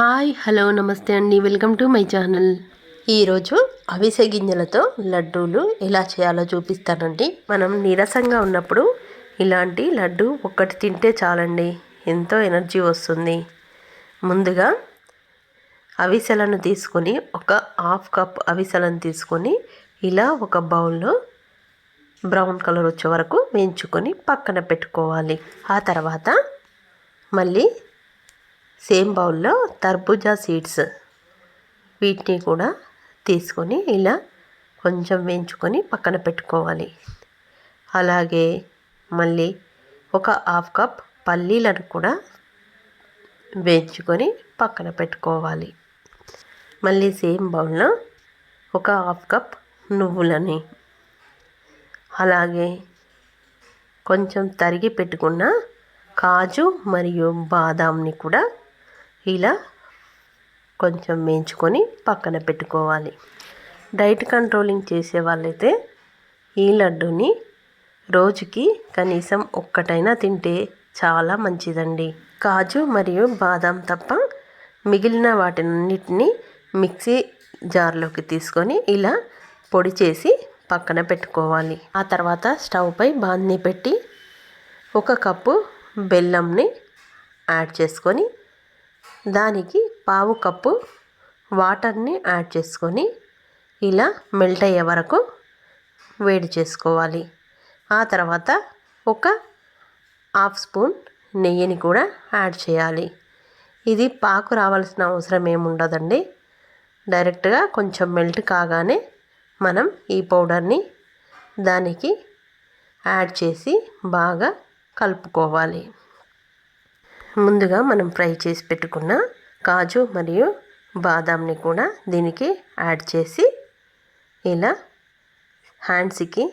Hi hello నమస్తే అండి. Welcome to my channel. ఈరోజు అవిసె గింజలతో లడ్డూలు ఎలా చేయాలో చూపిస్తానండి. మనం నీరసంగా ఉన్నప్పుడు ఇలాంటి లడ్డు ఒక్కటి తింటే చాలండి. ఎంతో ఎనర్జీ వస్తుంది. ముందుగా అవిసెలను తీసుకొని ఒక హాఫ్ కప్ అవిసెలను తీసుకొని ఇలా ఒక బౌల్లో బ్రౌన్ కలర్ వచ్చే వరకు వేయించుకొని పక్కన పెట్టుకోవాలి. ఆ తర్వాత మళ్ళీ సేమ్ బౌల్లో తర్బూజా సీడ్స్ వీటిని కూడా తీసుకొని ఇలా కొంచెం వేయించుకొని పక్కన పెట్టుకోవాలి. అలాగే మళ్ళీ ఒక హాఫ్ కప్ పల్లీలను కూడా వేయించుకొని పక్కన పెట్టుకోవాలి. మళ్ళీ సేమ్ బౌల్లో ఒక హాఫ్ కప్ నువ్వులని అలాగే కొంచెం తరిగి పెట్టుకున్న కాజు మరియు బాదాంని కూడా ఇలా కొంచెం వేయించుకొని పక్కన పెట్టుకోవాలి. డైట్ కంట్రోలింగ్ చేసే వాళ్ళైతే ఈ లడ్డూని రోజుకి కనీసం ఒక్కటైనా తింటే చాలా మంచిదండి. కాజు మరియు బాదం తప్ప మిగిలిన వాటినన్నిటినీ మిక్సీ జార్లోకి తీసుకొని ఇలా పొడి చేసి పక్కన పెట్టుకోవాలి. ఆ తర్వాత స్టవ్ పై పెట్టి ఒక కప్పు బెల్లంని యాడ్ చేసుకొని దానికి పావు కప్పు వాటర్ని యాడ్ చేసుకొని ఇలా మెల్ట్ అయ్యే వరకు వేడి చేసుకోవాలి. ఆ తర్వాత ఒక హాఫ్ స్పూన్ నెయ్యిని కూడా యాడ్ చేయాలి. ఇది పాకు రావాల్సిన అవసరం ఏముండదండి. డైరెక్ట్గా కొంచెం మెల్ట్ కాగానే మనం ఈ పౌడర్ని దానికి యాడ్ చేసి బాగా కలుపుకోవాలి. ముందుగా మనం ఫ్రై చేసి పెట్టుకున్న కాజు మరియు బాదాంని కూడా దీనికి యాడ్ చేసి ఇలా హ్యాండ్స్కి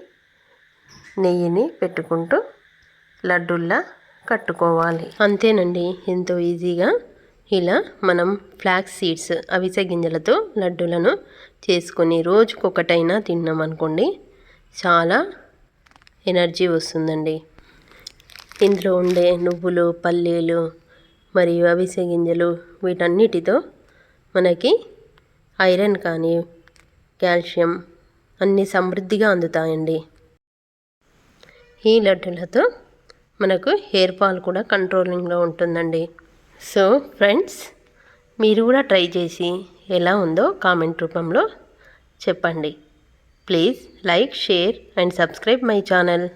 నెయ్యిని పెట్టుకుంటూ లడ్డుల్లా కట్టుకోవాలి. అంతేనండి ఎంతో ఈజీగా ఇలా మనం ఫ్లాక్స్ సీడ్స్ అవిసె గింజలతో లడ్డూలను చేసుకొని రోజుకొకటైనా తిన్నాం అనుకోండి చాలా ఎనర్జీ వస్తుందండి. ఇందులో ఉండే నువ్వులు పల్లీలు మరియు అవిసె గింజలు వీటన్నిటితో మనకి ఐరన్ కానీ కాల్షియం అన్నీ సమృద్ధిగా అందుతాయండి. ఈ లడ్డులతో మనకు హెయిర్ ఫాల్ కూడా కంట్రోలింగ్లో ఉంటుందండి. సో ఫ్రెండ్స్ మీరు కూడా ట్రై చేసి ఎలా ఉందో కామెంట్ రూపంలో చెప్పండి. Please like share and subscribe my channel.